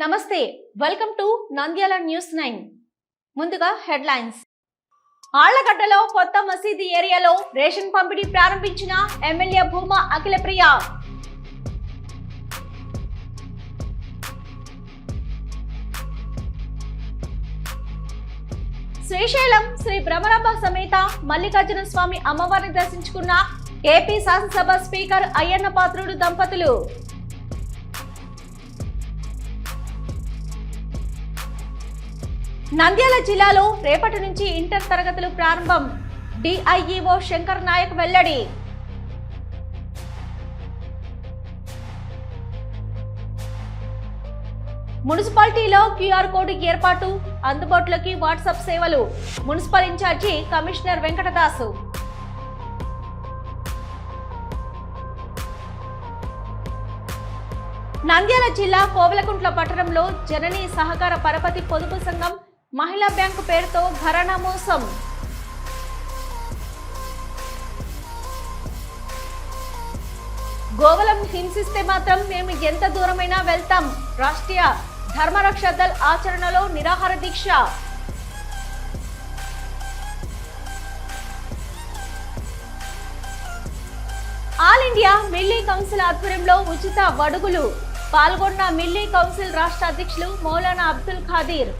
నమస్తే welcome to Nandyala news nine ముందుగా headlines ఆళ్ళగడ్డలో కొత్త మసీదు ఏరియాలో రేషన్ పంపిణీ ప్రారంభించిన ఎమ్మెల్యే భూమా అఖిలప్రియ. శ్రీశైలం శ్రీ భ్రమరాంబ సమేత మల్లికార్జున స్వామి అమ్మవారిని దర్శించుకున్న ఏపీ శాసనసభ స్పీకర్ అయ్యన్న పాత్రుడు దంపతులు. నంద్యాల జిల్లాలో రేపటి నుంచి ఇంటర్ తరగతులు ప్రారంభం. డిఐఈఓ శంకర్ నాయక్ వెల్లడి. మున్సిపాలిటీలో క్యూఆర్ కోడ్ ఏర్పాటు అందుబాటులోకి వాట్సాప్ సేవలు. Municipal incharge commissioner Venkatadasu. Nandyala జిల్లా కోవలకుంట్ల పట్టణంలో జననీ సహకార పరపతి పొదుపు సంఘం మహిళా బ్యాంకు పేరుతో ఘరానా మోసం. గోవలం హింసిస్తే మాత్రం మేము ఎంత దూరమైనా వెళ్తాం. రాష్ట్రీయ ధర్మరక్ష దళ్ ఆచరణలో నిరాహార దీక్ష. ఆల్ ఇండియా మిల్లీ కౌన్సిల్ ఆధ్వర్యంలో ఉచిత వడుగులు. పాల్గొన్న మిల్లీ కౌన్సిల్ రాష్ట్ర అధ్యక్షులు మౌలానా అబ్దుల్ ఖాదీర్.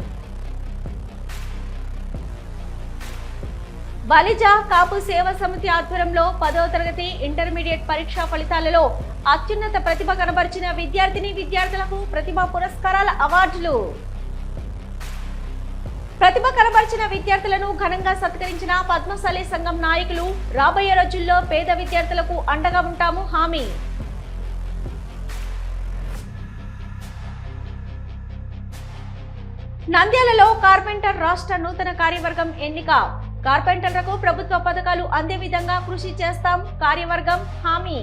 బలిజా కాపు సేవా సమితి ఆధ్వర్యంలో పదవ తరగతి ఇంటర్మీడియట్ పరీక్షా ఫలితాలలో అత్యున్నత ప్రతిభ కనబరిచిన విద్యార్థిని విద్యార్థులకు ప్రతిభా పురస్కారాల అవార్డులు. ప్రతిభ కనబరిచిన విద్యార్థులను ఘనంగా సత్కరించిన పద్మశాలి సంఘం నాయకులు రాబోయే రోజుల్లో పేద విద్యార్థులకు అండగా ఉంటాము హామీ. నంద్యాలలో కార్పెంటర్ రాష్ట్ర నూతన కార్యవర్గం ఎన్నిక. కార్పెంటర్లకు ప్రభుత్వ పథకాలు అందే విధంగా కృషి చేస్తాం. కార్యవర్గం హామీ.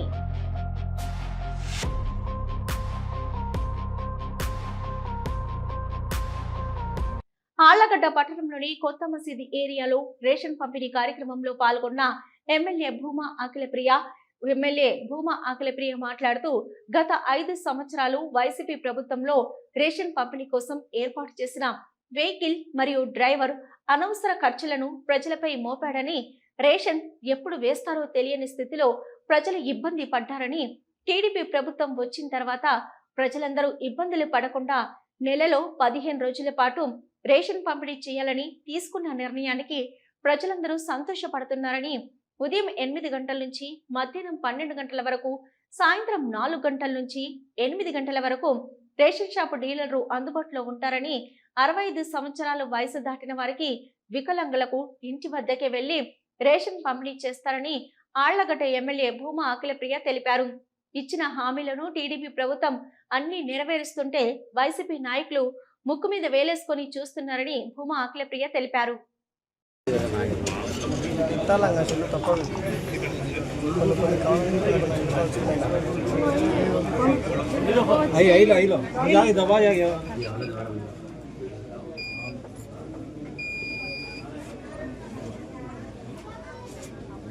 ఆళ్ళగడ్డ పట్టణంలోని కొత్త మసీదు ఏరియాలో రేషన్ పంపిణీ కార్యక్రమంలో పాల్గొన్న ఎమ్మెల్యే భూమా అఖిలప్రియ ఎమ్మెల్యే భూమా అఖిలప్రియ మాట్లాడుతూ గత ఐదు సంవత్సరాలు వైసీపీ ప్రభుత్వంలో రేషన్ పంపిణీ కోసం ఏర్పాటు చేసిన వెహికల్ మరియు డ్రైవర్ అనవసర ఖర్చులను ప్రజలపై మోపాడని రేషన్ ఎప్పుడు వేస్తారో తెలియని స్థితిలో ప్రజలు ఇబ్బంది పడ్డారని టీడీపీ ప్రభుత్వం వచ్చిన తర్వాత ప్రజలందరూ ఇబ్బందులు పడకుండా నెలలో పదిహేను రోజుల పాటు రేషన్ పంపిణీ చేయాలని తీసుకున్న నిర్ణయానికి ప్రజలందరూ సంతోషపడుతున్నారని ఉదయం ఎనిమిది గంటల నుంచి మధ్యాహ్నం పన్నెండు గంటల వరకు సాయంత్రం నాలుగు గంటల నుంచి ఎనిమిది గంటల వరకు రేషన్ షాపు డీలర్లు అందుబాటులో ఉంటారని అరవై ఐదు సంవత్సరాలు వయసు దాటిన వారికి వికలాంగులకు ఇంటి వద్దకే వెళ్ళి రేషన్ పంపిణీ చేస్తారని ఆళ్ళగడ్డ ఎమ్మెల్యే భూమా అఖిలప్రియ తెలిపారు. ఇచ్చిన హామీలను టీడీపీ ప్రభుత్వం అన్ని నెరవేరుస్తుంటే వైసీపీ నాయకులు ముక్కు మీద వేలేసుకొని చూస్తున్నారని భూమా అఖిలప్రియ తెలిపారు. తిట్టాలంగా అసలు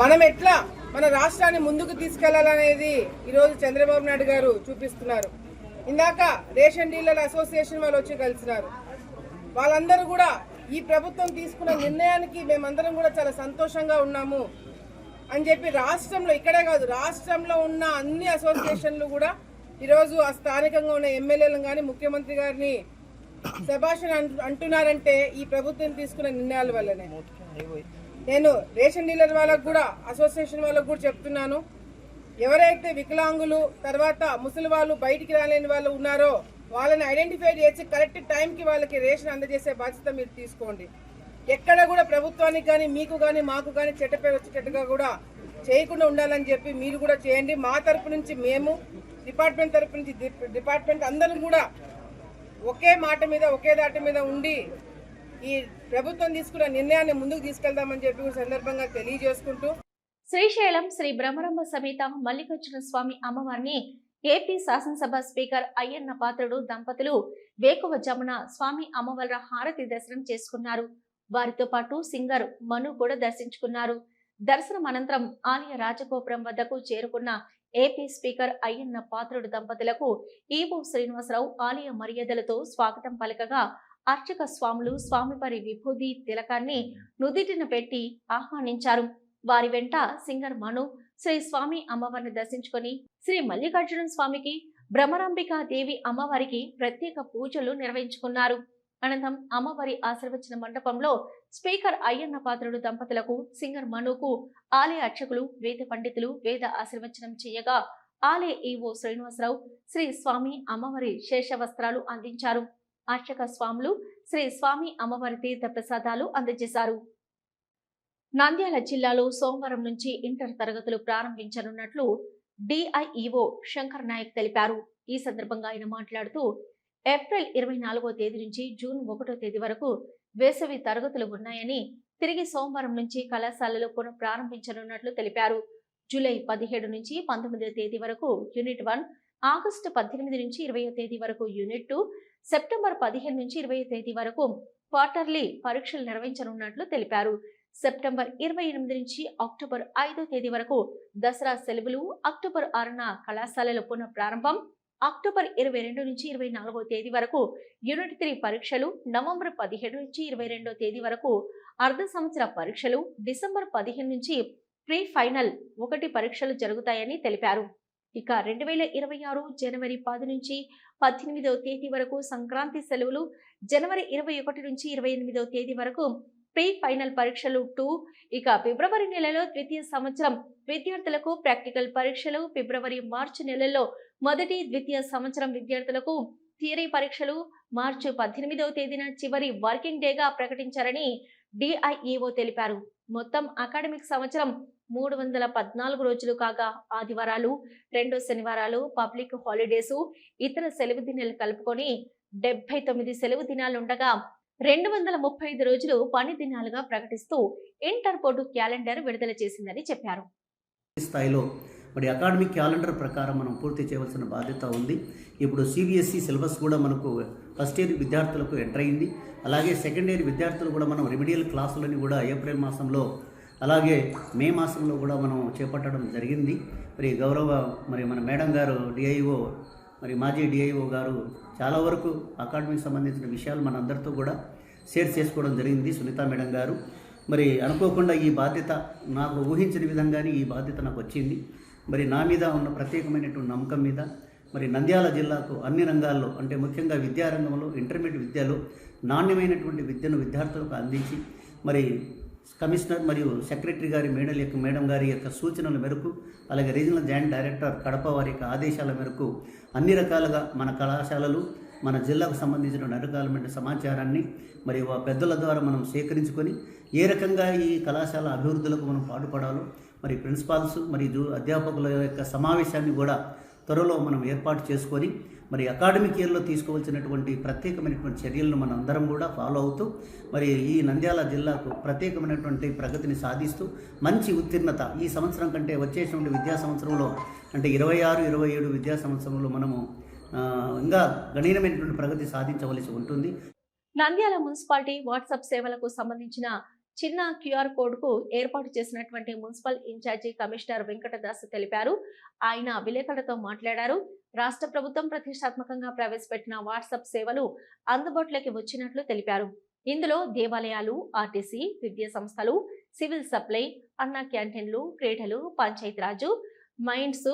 మనం ఎట్లా మన రాష్ట్రాన్ని ముందుకు తీసుకెళ్ళాలనేది ఈరోజు చంద్రబాబు నాయుడు గారు చూపిస్తున్నారు. ఇందాక రేషన్ డీలర్ అసోసియేషన్ వాళ్ళు వచ్చి కలిసినారు. వాళ్ళందరూ కూడా ఈ ప్రభుత్వం తీసుకున్న నిర్ణయానికి మేమందరం కూడా చాలా సంతోషంగా ఉన్నాము. అని చెప్పి రాష్ట్రంలో ఇక్కడే కాదు రాష్ట్రంలో ఉన్న అన్ని అసోసియేషన్లు కూడా ఈరోజు ఆ స్థానికంగా ఉన్న ఎమ్మెల్యేలను కానీ ముఖ్యమంత్రి గారిని శభాషణ అంటున్నారంటే ఈ ప్రభుత్వం తీసుకున్న నిర్ణయాల వల్లనే. నేను రేషన్ డీలర్ వాళ్ళకు కూడా అసోసియేషన్ వాళ్ళకు కూడా చెప్తున్నాను. ఎవరైతే వికలాంగులు తర్వాత ముసలి వాళ్ళు బయటికి రాలేని వాళ్ళు ఉన్నారో వాళ్ళని ఐడెంటిఫై చేసి కరెక్ట్ టైంకి వాళ్ళకి రేషన్ అందజేసే బాధ్యత మీరు తీసుకోండి. ఎక్కడ కూడా ప్రభుత్వానికి కానీ మీకు కానీ మాకు కానీ చెట్టపై వచ్చేటట్టుగా కూడా చేయకుండా ఉండాలని చెప్పి మీరు కూడా చేయండి. మా తరపు నుంచి మేము డిపార్ట్మెంట్ తరపు నుంచి డిపార్ట్మెంట్ అందరం కూడా ఒకే మాట మీద ఒకే దాటి మీద ఉండి ఈ ప్రభుత్వం తీసుకున్న నిర్ణయాన్ని ముందుకు తీసుకెళ్దామని చెప్పి సందర్భంగా తెలియజేసుకుంటూ శ్రీశైలం శ్రీ బ్రహ్మరంభ సమేత మల్లికార్జున స్వామి అమ్మవారిని ఏపీ శాసనసభ స్పీకర్ అయ్యన్న పాత్రుడు దంపతులు వేకువజామున స్వామి అమ్మవార్ల హారతి దర్శనం చేసుకున్నారు. వారితో పాటు సింగర్ మను కూడా దర్శించుకున్నారు. దర్శనం అనంతరం ఆలయ రాజగోపురం వద్దకు చేరుకున్న ఏపీ స్పీకర్ అయ్యన్న పాత్రుడు దంపతులకు ఈవో శ్రీనివాసరావు ఆలయ మర్యాదలతో స్వాగతం పలకగా అర్చక స్వాములు స్వామివారి విభూది తిలకాన్ని నుదిటిన పెట్టి ఆహ్వానించారు. వారి వెంట సింగర్ మను శ్రీ స్వామి అమ్మవారిని దర్శించుకొని శ్రీ మల్లికార్జున స్వామికి భ్రమరాంబికా దేవి అమ్మవారికి ప్రత్యేక పూజలు నిర్వహించుకున్నారు. అనంతరం అమ్మవారి ఆశీర్వచన మండపంలో స్పీకర్ అయ్యన్న పాత్రుడు దంపతులకు సింగర్ మనుకు ఆలయ అర్చకులు వేద పండితులు వేద ఆశీర్వచనం చేయగా ఆలయ ఈవో శ్రీనివాసరావు శ్రీ స్వామి అమ్మవారి శేష వస్త్రాలు అందించారు. అర్చక స్వాములు శ్రీ స్వామి అమ్మవారి తీర్థ ప్రసాదాలు అందజేశారు. నంద్యాల జిల్లాలో సోమవారం నుంచి ఇంటర్ తరగతులు ప్రారంభించనున్నట్లు డిఐఈఓ శంకర్ నాయక్ తెలిపారు. ఈ సందర్భంగా ఆయన మాట్లాడుతూ ఏప్రిల్ ఇరవై నాలుగో తేదీ నుంచి జూన్ ఒకటో తేదీ వరకు వేసవి తరగతులు ఉన్నాయని తిరిగి సోమవారం నుంచి కళాశాలలు పునః ప్రారంభించనున్నట్లు తెలిపారు. జూలై పదిహేడు నుంచి పంతొమ్మిదో తేదీ వరకు యూనిట్ వన్ ఆగస్టు పద్దెనిమిది నుంచి ఇరవయో తేదీ వరకు యూనిట్ టూ సెప్టెంబర్ పదిహేను నుంచి ఇరవై తేదీ వరకు క్వార్టర్లీ పరీక్షలు నిర్వహించనున్నట్లు తెలిపారు. సెప్టెంబర్ ఇరవై ఎనిమిది నుంచి అక్టోబర్ ఐదో తేదీ వరకు దసరా సెలవులు అక్టోబర్ ఆరున కళాశాలల పునః ప్రారంభం అక్టోబర్ ఇరవై రెండు నుంచి ఇరవై నాలుగో తేదీ వరకు యూనిట్ త్రీ పరీక్షలు నవంబర్ పదిహేడు నుంచి ఇరవై రెండో తేదీ వరకు అర్ధ సంవత్సర పరీక్షలు డిసెంబర్ పదిహేను నుంచి ప్రీ ఫైనల్ ఒకటి పరీక్షలు జరుగుతాయని తెలిపారు. ఇక రెండు వేల ఇరవై ఆరు జనవరి పది నుంచి పద్దెనిమిదవ తేదీ వరకు సంక్రాంతి సెలవులు జనవరి ఇరవై ఒకటి నుంచి ఇరవై ఎనిమిదవ తేదీ వరకు ప్రీ ఫైనల్ పరీక్షలు టూ. ఇక ఫిబ్రవరి నెలలో ద్వితీయ సంవత్సరం. విద్యార్థులకు ప్రాక్టికల్ పరీక్షలు ఫిబ్రవరి మార్చి నెలల్లో. మొదటి ద్వితీయ సంవత్సరం విద్యార్థులకు థియరీ పరీక్షలు మార్చి పద్దెనిమిదవ తేదీన చివరి వర్కింగ్ డేగా ప్రకటించారని డిఐఈఓ తెలిపారు. మొత్తం అకాడమిక్ సంవత్సరం మూడు వందల పద్నాలుగు రోజులు కాగా ఆదివారాలు రెండు శనివారాలు పబ్లిక్ హాలిడేసు ఇతర సెలవు దినాలు కలుపుకొని డెబ్బై తొమ్మిది సెలవు దినాలుండగా రెండు వందల ముప్పై ఐదు రోజులు పని దినాలుగా ప్రకటిస్తూ ఇంటర్ బోర్డు క్యాలెండర్ విడుదల చేసిందని చెప్పారు. స్థాయిలో మరి అకాడమిక్ క్యాలెండర్ ప్రకారం మనం పూర్తి చేయవలసిన బాధ్యత ఉంది. ఇప్పుడు సిబిఎస్ఈ సిలబస్ కూడా మనకు ఫస్ట్ ఇయర్ విద్యార్థులకు ఎంటర్ అయింది. అలాగే సెకండ్ ఇయర్ విద్యార్థులు కూడా మనం రెమిడియల్ క్లాసులని కూడా ఏప్రిల్ మాసంలో అలాగే మే మాసంలో కూడా మనం చేపట్టడం జరిగింది. మరి గౌరవ మరి మన మేడం గారు డిఐఓ మరి మాజీ డిఐఓ గారు చాలా వరకు అకాడమీకి సంబంధించిన విషయాలు మనందరితో కూడా షేర్ చేసుకోవడం జరిగింది సునీత మేడం గారు. మరి అనుకోకుండా ఈ బాధ్యత నాకు ఊహించిన విధంగానే ఈ బాధ్యత నాకు వచ్చింది. మరి నా మీద ఉన్న ప్రత్యేకమైనటువంటి నమ్మకం మీద మరి నంద్యాల జిల్లాకు అన్ని రంగాల్లో అంటే ముఖ్యంగా విద్యారంగంలో ఇంటర్మీడియట్ విద్యలో నాణ్యమైనటువంటి విద్యను విద్యార్థులకు అందించి మరి కమిషనర్ మరియు సెక్రటరీ గారి మేడల యొక్క మేడం గారి యొక్క సూచనల మేరకు అలాగే రీజనల్ జాయింట్ డైరెక్టర్ కడప వారి యొక్క ఆదేశాల మేరకు అన్ని రకాలుగా మన కళాశాలలు మన జిల్లాకు సంబంధించిన అన్ని రకాలమైన సమాచారాన్ని మరియు ఆ పెద్దల ద్వారా మనం సేకరించుకొని ఏ రకంగా ఈ కళాశాల అభివృద్ధులకు మనం పాటుపడాలో మరి ప్రిన్సిపాల్స్ మరియు అధ్యాపకుల యొక్క సమావేశాన్ని కూడా త్వరలో మనం ఏర్పాటు చేసుకొని మరి అకాడమిక్ ఇయర్లో తీసుకోవాల్సినటువంటి ప్రత్యేకమైనటువంటి చర్యలను మనం అందరం కూడా ఫాలో అవుతూ మరి ఈ నంద్యాల జిల్లాకు ప్రత్యేకమైనటువంటి ప్రగతిని సాధిస్తూ మంచి ఉత్తీర్ణత ఈ సంవత్సరం కంటే వచ్చేటువంటి విద్యా సంవత్సరంలో అంటే ఇరవై ఆరు ఇరవై ఏడు విద్యా సంవత్సరంలో మనము ఇంకా గణనీయమైనటువంటి ప్రగతి సాధించవలసి ఉంటుంది. నంద్యాల మున్సిపాలిటీ వాట్సాప్ సేవలకు సంబంధించిన చిన్న క్యూఆర్ కోడ్కు ఏర్పాటు చేసినటువంటి మున్సిపల్ ఇన్ఛార్జి కమిషనర్ వెంకటదాస్ తెలిపారు. ఆయన విలేకరులతో మాట్లాడారు. రాష్ట్ర ప్రభుత్వం ప్రతిష్టాత్మకంగా ప్రవేశపెట్టిన వాట్సాప్ సేవలు అందుబాటులోకి వచ్చినట్లు తెలిపారు. ఇందులో దేవాలయాలు ఆర్టీసీ విద్యా సంస్థలు సివిల్ సప్లై అన్న క్యాంటీన్లు క్రీడలు పంచాయతీరాజు మైండ్స్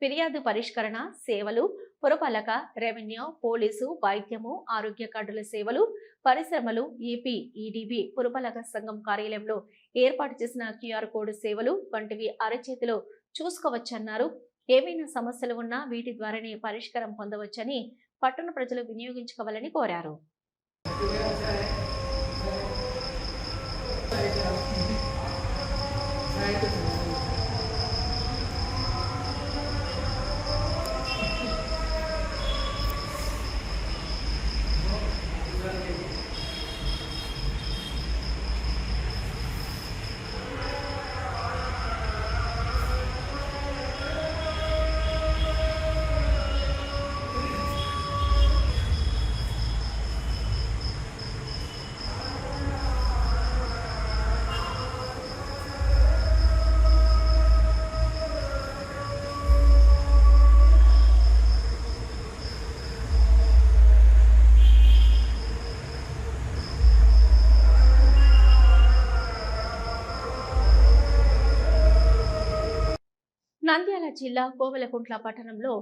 ఫిర్యాదు పరిష్కరణ సేవలు పురపాలక రెవెన్యూ పోలీసు వైద్యము ఆరోగ్య కార్డుల సేవలు పరిశ్రమలు ఏపీ ఈడీబీ పురపాలక సంఘం కార్యాలయంలో ఏర్పాటు చేసిన క్యూఆర్ కోడ్ సేవలు వంటివి అరచేతిలో చూసుకోవచ్చన్నారు. ఏమైనా సమస్యలు ఉన్నా వీటి ద్వారానే పరిష్కారం పొందవచ్చని పట్టణ ప్రజలు వినియోగించుకోవాలని కోరారు. నంద్యాల జిల్లా కోవెలకుంట్ల పట్టణంలో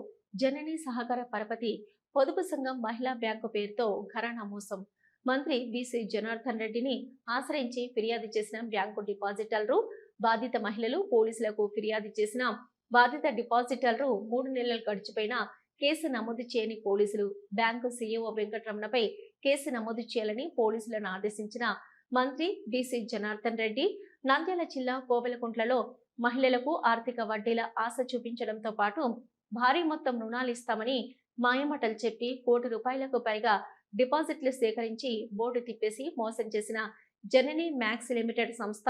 జనని సహకార పరపతి పొదుపు సంఘం మహిళా బ్యాంకు పేరుతో ఘరానా మోసం. మంత్రి బీసీ జనార్దన్ రెడ్డిని ఆశ్రయించి ఫిర్యాదు చేసిన బ్యాంకు డిపాజిటర్లు బాధిత మహిళలు పోలీసులకు ఫిర్యాదు చేసిన బాధిత డిపాజిటర్లు మూడు నెలలు గడిచిపోయినా కేసు నమోదు చేయని పోలీసులు బ్యాంకు సీఈఓ వెంకటరమణపై కేసు నమోదు చేయాలని పోలీసులను ఆదేశించిన మంత్రి బీసీ జనార్దన్ రెడ్డి నంద్యాల జిల్లా కోవెలకుంట్లలో మహిళలకు ఆర్థిక వడ్డీల ఆశ చూపించడంతో పాటు భారీ మొత్తం రుణాలు ఇస్తామని మాయమటలు చెప్పి కోటి రూపాయలకు పైగా డిపాజిట్లు సేకరించి బోర్డు తిప్పేసి మోసం చేసిన జనని మ్యాక్స్ లిమిటెడ్ సంస్థ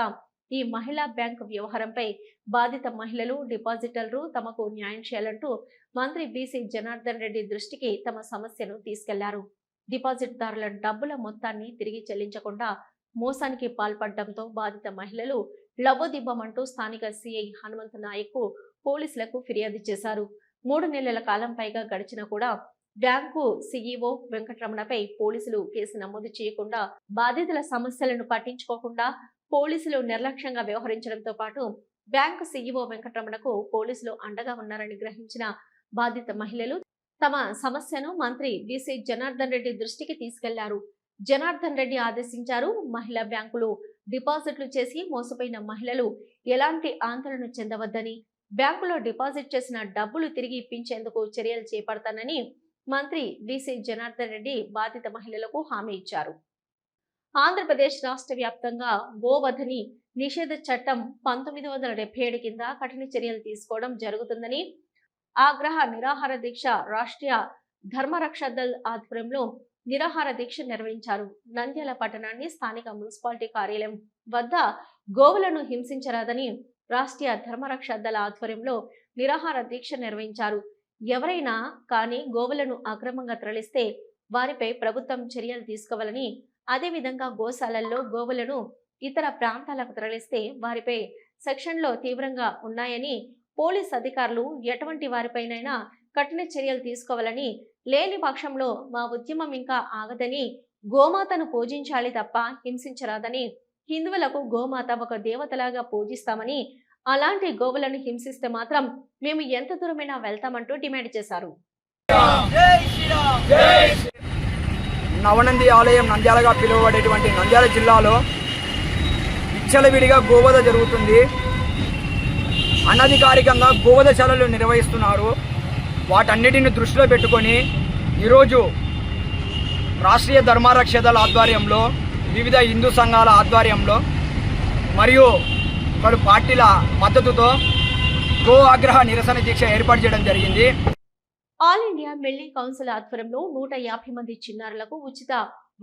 ఈ మహిళా బ్యాంకు వ్యవహారంపై బాధిత మహిళలు డిపాజిటర్లు తమకు న్యాయం చేయాలంటూ మంత్రి బీసీ జనార్దన్ రెడ్డి దృష్టికి తమ సమస్యను తీసుకెళ్ళారు. డిపాజిట్దారుల డబ్బుల మొత్తాన్ని తిరిగి చెల్లించకుండా మోసానికి పాల్పడడంతో బాధిత మహిళలు లబోదిబ్బమంటూ స్థానిక సిఐ హనుమంత నాయక్ పోలీసులకు ఫిర్యాదు చేశారు. మూడు నెలల కాలం పైగా గడిచినా కూడా బ్యాంకు సీఈఓ వెంకటరమణపై పోలీసులు కేసు నమోదు చేయకుండా బాధితుల సమస్యలను పట్టించుకోకుండా పోలీసులు నిర్లక్ష్యంగా వ్యవహరించడంతో పాటు బ్యాంకు సీఈఓ వెంకటరమణకు పోలీసులు అండగా ఉన్నారని గ్రహించిన బాధిత మహిళలు తమ సమస్యను మంత్రి బీసీ జనార్దన్ రెడ్డి దృష్టికి తీసుకెళ్ళారు. జనార్దన్ రెడ్డి ఆదేశించారు మహిళా బ్యాంకులు డిపాజిట్లు చేసి మోసపోయిన మహిళలు ఎలాంటి ఆందోళన చెందవద్దని బ్యాంకులో డిపాజిట్ చేసిన డబ్బులు తిరిగి ఇప్పించేందుకు చర్యలు చేపడతానని మంత్రి బీసీ జనార్దన్ రెడ్డి బాధిత మహిళలకు హామీ ఇచ్చారు. ఆంధ్రప్రదేశ్ రాష్ట్ర వ్యాప్తంగా గోవధని నిషేధ చట్టం పంతొమ్మిది వందల డెబ్బై ఏడు కింద కఠిన చర్యలు తీసుకోవడం జరుగుతుందని ఆగ్రహ నిరాహార దీక్ష రాష్ట్రీయ ధర్మరక్ష దళ్ ఆధ్వర్యంలో నిరాహార దీక్ష నిర్వహించారు. నంద్యాల పట్టణాన్ని స్థానిక మున్సిపాలిటీ కార్యాలయం వద్ద గోవులను హింసించరాదని రాష్ట్రీయ ధర్మరక్ష దళ ఆధ్వర్యంలో నిరాహార దీక్ష నిర్వహించారు. ఎవరైనా కానీ గోవులను అక్రమంగా తరలిస్తే వారిపై ప్రభుత్వం చర్యలు తీసుకోవాలని అదేవిధంగా గోశాలల్లో గోవులను ఇతర ప్రాంతాలకు తరలిస్తే వారిపై సెక్షన్లో తీవ్రంగా ఉన్నాయని పోలీస్ అధికారులు ఎటువంటి వారిపైనైనా కఠిన చర్యలు తీసుకోవాలని లేని పక్షంలో మా ఉద్యమం ఇంకా ఆగదని గోమాతను పూజించాలి తప్ప హింసించరాదని హిందువులకు గోమాత ఒక దేవతలాగా పూజిస్తామని అలాంటి గోవులను హింసిస్తే మాత్రం మేము ఎంత దూరమైనా వెళ్తామంటూ డిమాండ్ చేశారు. నవనంది ఆలయం నంద్యాలగా పిలువబడేటువంటి నంద్యాల జిల్లాలో విచ్చలవిడిగా గోవధ జరుగుతుంది. అనధికారికంగా గోవధశాలలు నిర్వహిస్తున్నారు. వాటన్నిటిని దృష్టిలో పెట్టుకొని ఈరోజు రాష్ట్రీయ ధర్మరక్ష దళ ఆధ్వర్యంలో వివిధ హిందూ సంఘాల ఆధ్వర్యంలో మరియు పలు పార్టీల మద్దతుతో గో ఆగ్రహ నిరసన దీక్ష ఏర్పాటు చేయడం జరిగింది. ఆల్ ఇండియా మిల్లీ కౌన్సిల్ ఆధ్వర్యంలో నూట యాభై మంది చిన్నారులకు ఉచిత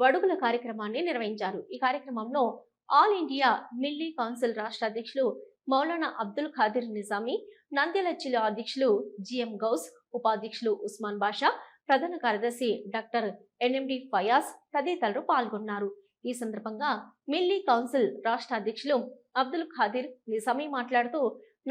వడుగుల కార్యక్రమాన్ని నిర్వహించారు. ఈ కార్యక్రమంలో ఆల్ ఇండియా మిల్లీ కౌన్సిల్ రాష్ట్ర అధ్యక్షులు మౌలానా అబ్దుల్ ఖాదిర్ నిజామీ నంద్యాల జిల్లా అధ్యక్షులు జిఎం గౌస్ ఉపాధ్యక్షులు ఉస్మాన్ బాషా ప్రధాన కార్యదర్శి డాక్టర్ ఎన్ఎండి ఫయాజ్ తదితరులు పాల్గొన్నారు. ఈ సందర్భంగా మిల్లీ కౌన్సిల్ రాష్ట్ర అధ్యక్షులు అబ్దుల్ ఖాదిర్ నిజామీ మాట్లాడుతూ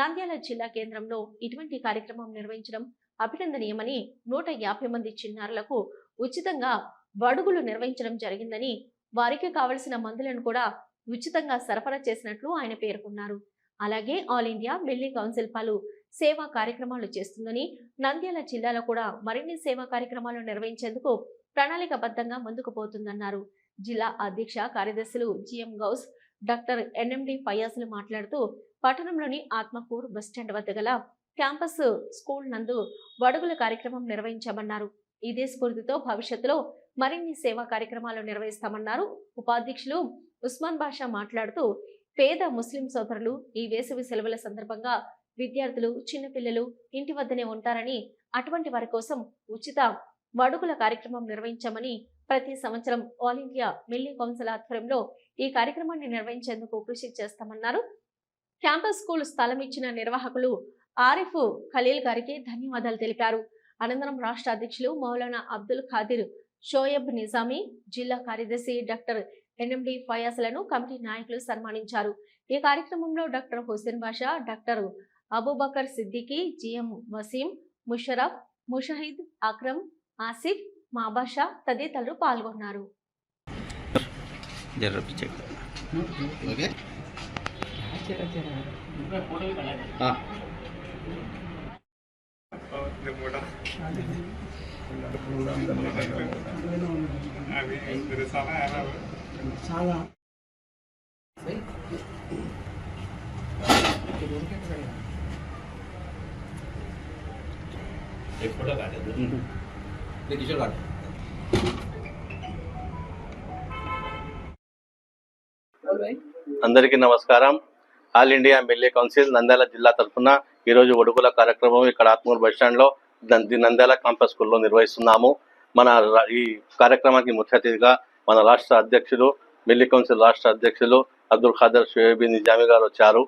నంద్యాల జిల్లా కేంద్రంలో ఇటువంటి కార్యక్రమం నిర్వహించడం అభినందనీయమని నూట యాభై మంది చిన్నారులకు ఉచితంగా బడుగులు నిర్వహించడం జరిగిందని వారికి కావలసిన మందులను కూడా ఉచితంగా సరఫరా చేసినట్లు ఆయన పేర్కొన్నారు. అలాగే ఆల్ ఇండియా మిల్లీ కౌన్సిల్ పలు సేవా కార్యక్రమాలు చేస్తుందని నంద్యాల జిల్లాలో కూడా మరిన్ని సేవా కార్యక్రమాలు నిర్వహించేందుకు ప్రణాళికబద్ధంగా ముందుకు పోతుందన్నారు. జిల్లా అధ్యక్ష కార్యదర్శులు జిఎం గౌస్ డాక్టర్ ఎన్ఎండి ఫయాజులు మాట్లాడుతూ పట్టణంలోని ఆత్మకూర్ బస్టాండ్ వద్ద గల క్యాంపస్ స్కూల్ నందు వడుగుల కార్యక్రమం నిర్వహించామన్నారు. ఇదే స్ఫూర్తితో భవిష్యత్తులో మరిన్ని సేవా కార్యక్రమాలు నిర్వహిస్తామన్నారు. ఉపాధ్యక్షులు ఉస్మాన్ బాషా మాట్లాడుతూ పేద ముస్లిం సోదరులు ఈ వేసవి సెలవుల సందర్భంగా విద్యార్థులు చిన్నపిల్లలు ఇంటి వద్దనే ఉంటారని అటువంటి వారి కోసం ఉచిత మడుగుల కార్యక్రమం నిర్వహించామని ప్రతి సంవత్సరం ఆల్ ఇండియా మిల్లీ కౌన్సిల్ ఆధ్వర్యంలో ఈ కార్యక్రమాన్ని నిర్వహించేందుకు కృషి చేస్తామన్నారు. క్యాంపస్ స్కూల్ స్థలం ఇచ్చిన నిర్వాహకులు ఆరిఫ్ ఖలీల్ గారికి ధన్యవాదాలు తెలిపారు. అనంతరం రాష్ట్ర అధ్యక్షులు మౌలానా అబ్దుల్ ఖాదిర్ షోయబ్ నిజామీ జిల్లా కార్యదర్శి డాక్టర్ ఎన్ఎండి ఫయాజ్లను కమిటీ నాయకులు సన్మానించారు. ఈ కార్యక్రమంలో doctor Hussain Basha doctor Abubakar Siddiqui GM Waseem Musharraf Mushahid Akram Asif Mabasha తదితరులు పాల్గొన్నారు. చెక్ ఓకే అందరికీ నమస్కారం. All India MLA council Nandyala జిల్లా తరఫున ఈరోజు ఒడుగుల కార్యక్రమం ఇక్కడ ఆత్మూరు బస్ స్టాండ్లో నం- ది నంద్యాల క్యాంపస్ స్కూల్లో నిర్వహిస్తున్నాము. మన ఈ కార్యక్రమానికి ముఖ్య అతిథిగా మన రాష్ట్ర అధ్యక్షులు మిల్లీ కౌన్సిల్ రాష్ట్ర అధ్యక్షులు అబ్దుల్ ఖాదర్ షుయేబీ నిజామి గారు వచ్చారు.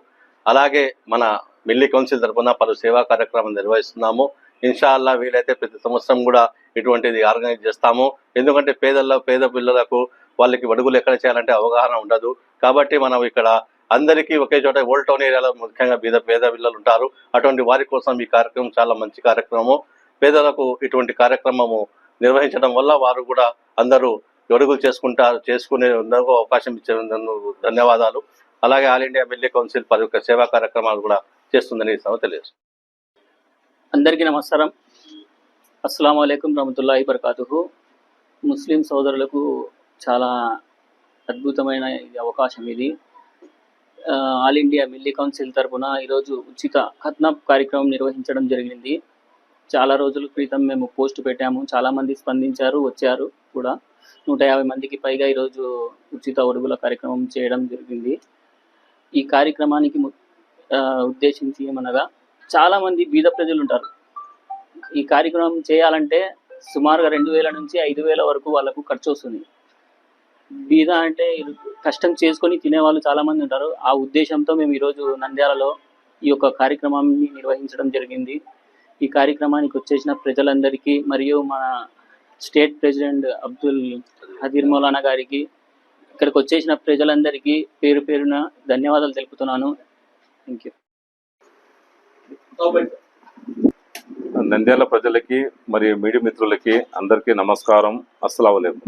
అలాగే మన మిల్లీ కౌన్సిల్ తరఫున పలు సేవా కార్యక్రమం నిర్వహిస్తున్నాము. ఇన్షాల్లా వీలైతే ప్రతి సంవత్సరం కూడా ఇటువంటిది ఆర్గనైజ్ చేస్తాము. ఎందుకంటే పేదల్లో పేద పిల్లలకు వాళ్ళకి అడుగులు ఎక్కడ చేయాలంటే అవగాహన ఉండదు. కాబట్టి మనం ఇక్కడ అందరికీ ఒకే చోట ఓల్డ్ టౌన్ ఏరియాలో ముఖ్యంగా పేద పేద పిల్లలు ఉంటారు. అటువంటి వారి కోసం ఈ కార్యక్రమం చాలా మంచి కార్యక్రమము. పేదలకు ఇటువంటి కార్యక్రమము నిర్వహించడం వల్ల వారు కూడా అందరూ అడుగులు చేసుకుంటారు చేసుకునే అవకాశం ఇచ్చినందుకు ధన్యవాదాలు. అలాగే ఆల్ ఇండియా మిల్లీ కౌన్సిల్ పలు సేవా కార్యక్రమాలు కూడా చేస్తుందని తెలియదు అందరికీ నమస్కారం. అస్సలం అయికం రహమతుల్లాహి బర్కాతుహు ముస్లిం సోదరులకు చాలా అద్భుతమైన అవకాశం ఇది. ఆల్ ఇండియా మిల్లీ కౌన్సిల్ తరఫున ఈరోజు ఉచిత ఖత్నాప్ కార్యక్రమం నిర్వహించడం జరిగింది. చాలా రోజుల క్రితం మేము పోస్ట్ పెట్టాము. చాలామంది స్పందించారు వచ్చారు కూడా. నూట యాభై మందికి పైగా ఈరోజు ఉచిత ఒడుగుల కార్యక్రమం చేయడం జరిగింది. ఈ కార్యక్రమానికి ము- ఉద్దేశించి ఏమనగా చాలామంది బీద ప్రజలు ఉంటారు ఈ కార్యక్రమం చేయాలంటే సుమారుగా రెండు వేల నుంచి ఐదు వేల వరకు వాళ్ళకు ఖర్చు వస్తుంది బీద అంటే కష్టం చేసుకొని తినేవాళ్ళు చాలామంది ఉంటారు. ఆ ఉద్దేశంతో మేము ఈరోజు నంద్యాలలో ఈ యొక్క కార్యక్రమాన్ని నిర్వహించడం జరిగింది. ఈ కార్యక్రమానికి వచ్చేసిన ప్రజలందరికీ మరియు మన స్టేట్ ప్రెసిడెంట్ అబ్దుల్ హదీర్ మౌలానా గారికి ఇక్కడికి వచ్చేసిన ప్రజలందరికీ పేరు పేరున ధన్యవాదాలు తెలుపుతున్నాను. థ్యాంక్ యూ నంద్యాల ప్రజలకి మరియు మీడియా మిత్రులకి అందరికీ నమస్కారం. అస్సలం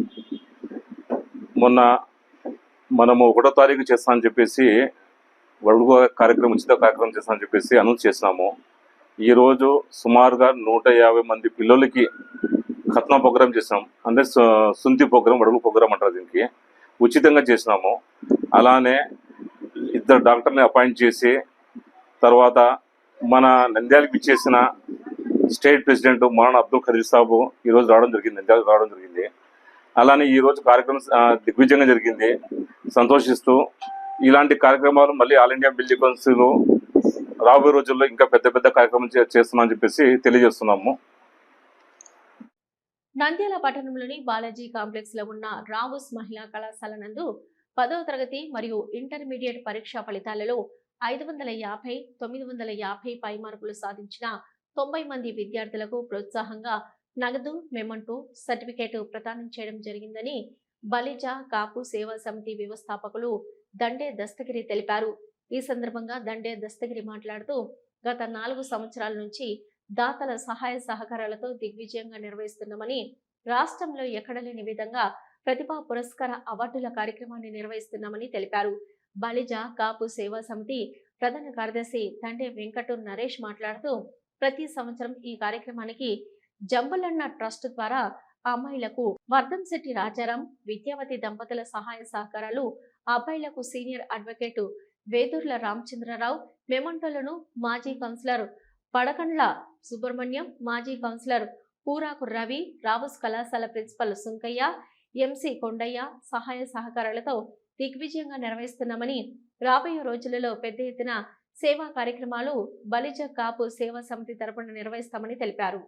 మొన్న మనము ఒకటో తారీఖు చేస్తామని చెప్పేసి వరల్డ్ కార్యక్రమం ఉచిత కార్యక్రమం చేస్తామని చెప్పేసి అనౌన్స్ చేసినాము. ఈరోజు సుమారుగా నూట యాభై మంది పిల్లలకి ఖత్నా ప్రోగ్రామ్ చేసినాం అంటే సు- సుంతి ప్రోగ్రామ్ అడుగు ప్రోగ్రామ్ అంటారు దీనికి. ఉచితంగా చేసినాము. అలానే ఇద్దరు డాక్టర్ని అపాయింట్ చేసి తర్వాత మన నంద్యాలకు ఇచ్చేసిన స్టేట్ ప్రెసిడెంట్ మౌలానా అబ్దుల్ ఖదీర్ సాబు ఈరోజు రావడం జరిగింది. నంద్యాలకు రావడం జరిగింది. అలానే ఈరోజు కార్యక్రమం దిగ్విజయంగా జరిగింది. సంతోషిస్తూ ఇలాంటి కార్యక్రమాలు మళ్ళీ ఆల్ ఇండియా బిల్డింగ్ కౌన్సిల్ రాబోయే రోజుల్లో ఇంకా పెద్ద పెద్ద కార్యక్రమం చేస్తున్నామని చెప్పేసి తెలియజేస్తున్నాము. నంద్యాల పట్టణంలోని బాలాజీ కాంప్లెక్స్లో ఉన్న రావుస్ మహిళా కళాశాల నందు పదవ తరగతి మరియు ఇంటర్మీడియట్ పరీక్షా ఫలితాలలో ఐదు వందల యాభై తొమ్మిది వందల యాభై పై మార్కులు సాధించిన తొంభై మంది విద్యార్థులకు ప్రోత్సాహంగా నగదు మెమంటో సర్టిఫికేట్ ప్రదానం చేయడం జరిగిందని బలిజ కాపు సేవా సమితి వ్యవస్థాపకులు దండే దస్తగిరి తెలిపారు. ఈ సందర్భంగా దండే దస్తగిరి మాట్లాడుతూ గత నాలుగు సంవత్సరాల నుంచి దాతల సహాయ సహకారాలతో దిగ్విజయంగా నిర్వహిస్తున్నామని రాష్ట్రంలో ఎక్కడ లేని విధంగా ప్రతిభా పురస్కార అవార్డుల కార్యక్రమాన్ని నిర్వహిస్తున్నామని తెలిపారు. బలిజ కాపు సేవా సమితి ప్రధాన కార్యదర్శి తండ్రి వెంకట నరేష్ మాట్లాడుతూ ప్రతి సంవత్సరం ఈ కార్యక్రమానికి జంబులన్న ట్రస్ట్ ద్వారా అమ్మాయిలకు వర్ధంశెట్టి రాజారాం విద్యావతి దంపతుల సహాయ సహకారాలు అబ్బాయిలకు సీనియర్ అడ్వకేటు వేదూర్ల రామచంద్రరావు మెమంటోలను మాజీ కౌన్సిలర్ పడకండ్ల సుబ్రహ్మణ్యం మాజీ కౌన్సిలర్ పూరాకు రవి రావుస్ కళాశాల ప్రిన్సిపల్ సుంకయ్య ఎంసి కొండయ్య సహాయ సహకారాలతో దిగ్విజయంగా నిర్వహిస్తున్నామని రాబోయే రోజులలో పెద్ద ఎత్తున సేవా కార్యక్రమాలు బలిజ కాపు సేవా సమితి తరపున నిర్వహిస్తామని తెలిపారు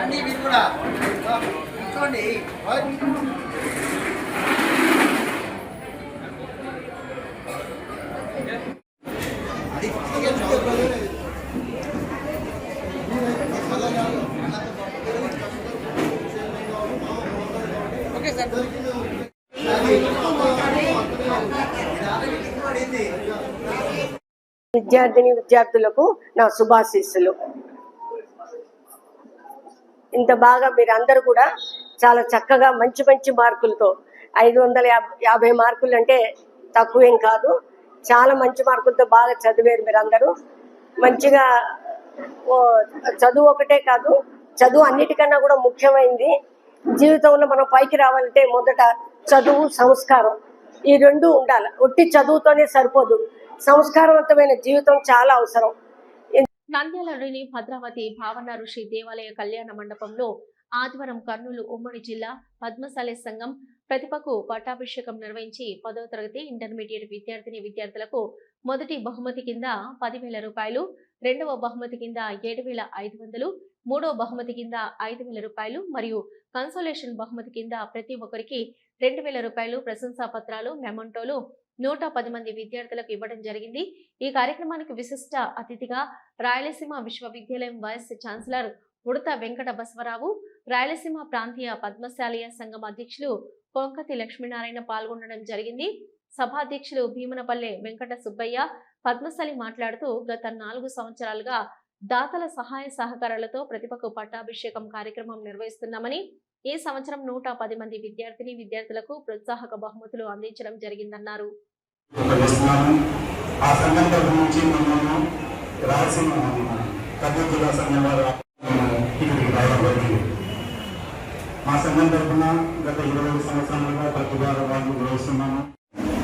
అండి మీరు కూడా కూర్చోండి ఓకే సార్. విద్యార్థిని విద్యార్థులకు నా శుభాశీస్సులు. ఇంత బాగా మీరందరూ కూడా చాలా చక్కగా మంచి మంచి మార్కులతో ఐదు వందల యాభై మార్కులు అంటే తక్కువేం కాదు. చాలా మంచి మార్కులతో బాగా చదివారు మీరందరూ. మంచిగా చదువు ఒకటే కాదు చదువు అన్నిటికన్నా కూడా ముఖ్యమైంది. జీవితంలో మనం పైకి రావాలంటే మొదట చదువు సంస్కారం ఈ రెండు ఉండాలి. ఒట్టి చదువుతోనే సరిపోదు. సంస్కారవంతమైన జీవితం చాలా అవసరం. నంద్యాలలోని భద్రావతి భావన ఋషి దేవాలయ కళ్యాణ మండపంలో ఆదివారం కర్నూలు ఉమ్మడి జిల్లా పద్మశాలి సంఘం ప్రతిభకు పట్టాభిషేకం నిర్వహించి పదో తరగతి ఇంటర్మీడియట్ విద్యార్థిని విద్యార్థులకు మొదటి బహుమతి కింద పదివేల రూపాయలు రెండవ బహుమతి కింద ఏడు వేల ఐదు వందలు మూడవ బహుమతి కింద ఐదు వేల రూపాయలు మరియు కన్సోలేషన్ బహుమతి కింద ప్రతి ఒక్కరికి రెండు వేల రూపాయలు ప్రశంసా పత్రాలు మెమంటోలు నూట పది మంది విద్యార్థులకు ఇవ్వడం జరిగింది. ఈ కార్యక్రమానికి విశిష్ట అతిథిగా రాయలసీమ విశ్వవిద్యాలయం వైస్ ఛాన్సలర్ ఉడత వెంకట బసవరావు రాయలసీమ ప్రాంతీయ పద్మశాలియ సంఘం అధ్యక్షులు కొంకతి లక్ష్మీనారాయణ పాల్గొనడం జరిగింది. సభాధ్యక్షులు భీమనపల్లె వెంకట సుబ్బయ్య పద్మశాలి మాట్లాడుతూ గత నాలుగు సంవత్సరాలుగా దాతల సహాయ సహకారాలతో ప్రతిభకు పట్టాభిషేకం కార్యక్రమం నిర్వహిస్తున్నామని ఈ సంవత్సరం నూట పది మంది విద్యార్థిని విద్యార్థులకు ప్రోత్సాహక బహుమతులు అందించడం జరిగిందన్నారు. మా సంఘం తరఫున గత ఇరవై సంవత్సరాలుగా నిర్వహిస్తున్నాము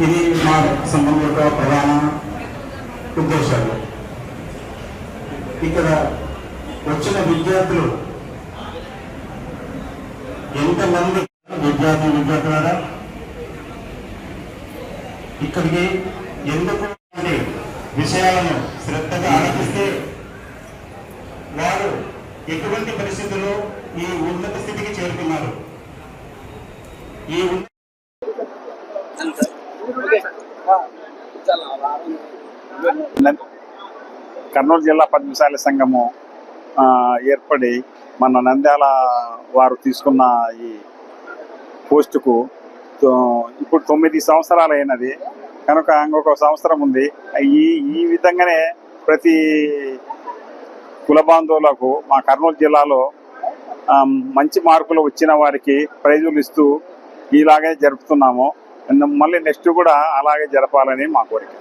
ఇది మా సంఘం యొక్క ప్రధాన ఉద్దేశాలు. ఇక్కడ వచ్చిన విద్యార్థులు ఎంతమంది విద్యార్థి విద్యార్థులారా? ఇక్కడికి ఎందుకు విషయాలను శ్రద్ధగా ఆలోచిస్తే వారు ఎటువంటి పరిస్థితుల్లో ఈ ఉన్నత స్థితికి చేరుకున్నారు? ఈ ఉన్న కర్నూలు జిల్లా పద్మశాలి సంఘము ఏర్పడి మన నంద్యాల వారు తీసుకున్న ఈ పోస్టుకు ఇప్పుడు తొమ్మిది సంవత్సరాలు అయినది కనుక ఇంకొక సంవత్సరం ఉంది. ఈ ఈ విధంగానే ప్రతి కుల బాంధవులకు మా కర్నూలు జిల్లాలో మంచి మార్కులు వచ్చిన వారికి ప్రైజులు ఇస్తూ ఇలాగే జరుపుతున్నాము. మళ్ళీ నెక్స్ట్ కూడా అలాగే జరపాలని మా కోరిక.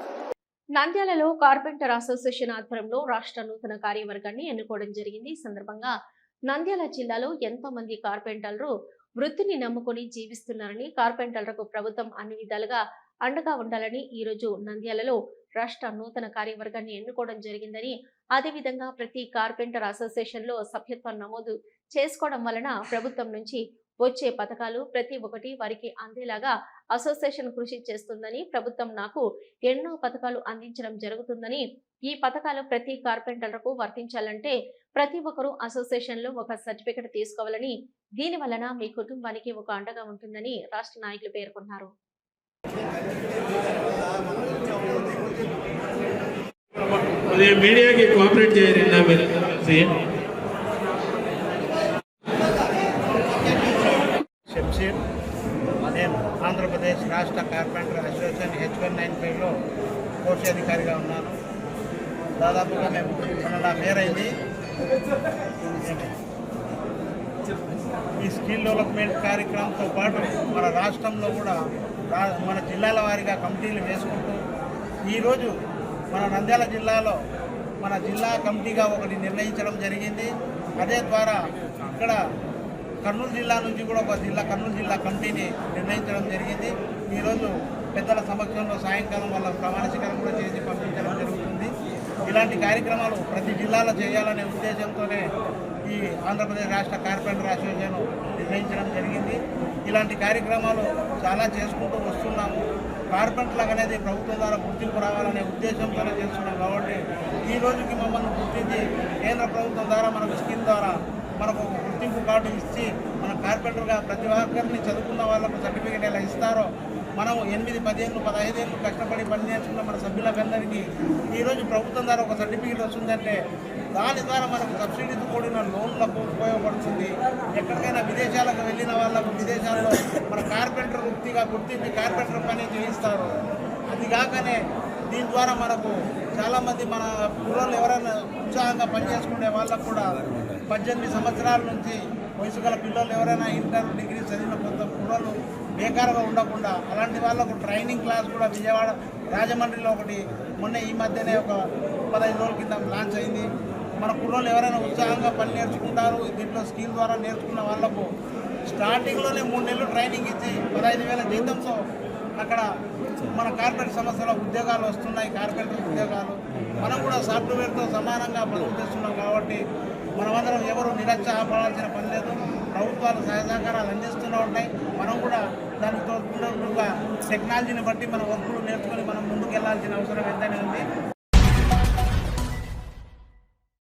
నంద్యాలలో కార్పెంటర్ అసోసియేషన్ ఆధ్వర్యంలో రాష్ట్ర నూతన కార్యవర్గాన్ని ఎన్నుకోవడం జరిగింది. ఈ సందర్భంగా నంద్యాల జిల్లాలో ఎంతో మంది కార్పెంటర్లు వృత్తిని నమ్ముకొని జీవిస్తున్నారని కార్పెంటర్లకు ప్రభుత్వం అన్ని విధాలుగా అండగా ఉండాలని ఈ రోజు నంద్యాలలో రాష్ట్ర నూతన కార్యవర్గాన్ని ఎన్నుకోవడం జరిగిందని అదేవిధంగా ప్రతి కార్పెంటర్ అసోసియేషన్లో సభ్యత్వం నమోదు చేసుకోవడం వలన ప్రభుత్వం నుంచి వచ్చే పథకాలు ప్రతి ఒక్కటి వారికి అందేలాగా అసోసియేషన్ కృషి చేస్తుందని ప్రభుత్వం నాకు ఎన్నో పథకాలు అందించడం జరుగుతుందని ఈ పథకాలు ప్రతి కార్పెంటర్లకు వర్తించాలంటే ప్రతి ఒక్కరూ అసోసియేషన్లో ఒక సర్టిఫికెట్ తీసుకోవాలని దీని వలన మీ కుటుంబానికి ఒక అండగా ఉంటుందని రాష్ట్ర నాయకులు పేర్కొన్నారు. అది మీడియాకి కోఆపరేట్ చేయరు నా మీరు కలిసి షంషీర్ నేను ఆంధ్రప్రదేశ్ రాష్ట్ర carpenter association H one nine ఫైవ్లో కోశాధికారిగా ఉన్నాను. దాదాపుగా మేము వన్ అండ్ అయింది. ఈ స్కిల్ డెవలప్మెంట్ కార్యక్రమంతో పాటు మన రాష్ట్రంలో కూడా రా- మన జిల్లాల వారీగా కమిటీలు వేసుకుంటూ ఈరోజు మన నంద్యాల జిల్లాలో మన జిల్లా కమిటీగా ఒకటి నిర్ణయించడం జరిగింది. అదే ద్వారా ఇక్కడ కర్నూలు జిల్లా నుంచి కూడా ఒక జిల్లా కర్నూలు జిల్లా కమిటీని నిర్ణయించడం జరిగింది. ఈరోజు పెద్దల సమక్షంలో సాయంకాలం వాళ్ళ ప్రమాణ స్వీకారం కూడా చేసి పంపించడం జరుగుతుంది. ఇలాంటి కార్యక్రమాలు ప్రతి జిల్లాలో చేయాలనే ఉద్దేశంతోనే ఈ ఆంధ్రప్రదేశ్ రాష్ట్ర కార్పెంటర్ అసోసియేషన్ నిర్ణయించడం జరిగింది. ఇలాంటి కార్యక్రమాలు చాలా చేసుకుంటూ వస్తున్నాము. కార్పెంటర్లకు అనేది ప్రభుత్వం ద్వారా గుర్తింపు రావాలనే ఉద్దేశంతోనే చేస్తున్నాం కాబట్టి ఈ రోజుకి మమ్మల్ని గుర్తించి కేంద్ర ప్రభుత్వం ద్వారా మనకు స్కీమ్ ద్వారా మనకు గుర్తింపు కార్డు ఇచ్చి మన కార్పెంటర్గా ప్రతి ఒక్కరిని చదువుకున్న వాళ్ళకు సర్టిఫికేట్ ఎలా ఇస్తారో మనం ఎనిమిది పదిహేను పదహైదేళ్ళు కష్టపడి పని నేర్చుకున్న మన సభ్యులకందరికీ ఈరోజు ప్రభుత్వం ద్వారా ఒక సర్టిఫికేట్ వస్తుందంటే దాని ద్వారా మనకు సబ్సిడీతో కూడిన లోన్లకు ఉపయోగపడుతుంది. ఎక్కడికైనా విదేశాలకు వెళ్ళిన వాళ్ళకు విదేశాల్లో మన కార్పెంటర్ వృత్తిగా గుర్తించి కార్పెంటర్ పని చేయిస్తారు. అది కాకనే దీని ద్వారా మనకు చాలామంది మన కుర్రోళ్ళు ఎవరైనా ఉత్సాహంగా పనిచేసుకునే వాళ్ళకు కూడా పద్దెనిమిది సంవత్సరాల నుంచి వయసు గల పిల్లలు ఎవరైనా ఇంటర్ డిగ్రీ చదివిన కొంత కుర్రోళ్ళు బేకారుగా ఉండకుండా అలాంటి వాళ్ళకు ట్రైనింగ్ క్లాస్ కూడా విజయవాడ రాజమండ్రిలో ఒకటి. మొన్న ఈ మధ్యనే ఒక పదహైదు రోజుల కింద లాంచ్ అయింది. మన కుర్రోళ్ళు ఎవరైనా ఉత్సాహంగా పని నేర్చుకుంటారు దీంట్లో స్కిల్ ద్వారా నేర్చుకున్న వాళ్ళకు స్టార్టింగ్లోనే మూడు నెలలు ట్రైనింగ్ ఇచ్చి పదహైదు వేల జీతంతో అక్కడ మన కార్పొరేట్ సంస్థలో ఉద్యోగాలు వస్తున్నాయి కార్పొరేటర్ ఉద్యోగాలు. మనం కూడా సాఫ్ట్వేర్తో సమానంగా పనులు చేస్తున్నాం కాబట్టి మనమందరం ఎవరు నిరుత్సాహపడాల్సిన పని లేదు. ప్రభుత్వాలు సహాయ సహకారాలు అందిస్తూనే ఉంటాయి. మనం కూడా దానితో టెక్నాలజీని బట్టి మన వర్కులు నేర్చుకొని మనం ముందుకు వెళ్ళాల్సిన అవసరం ఎంతైనా ఉంది.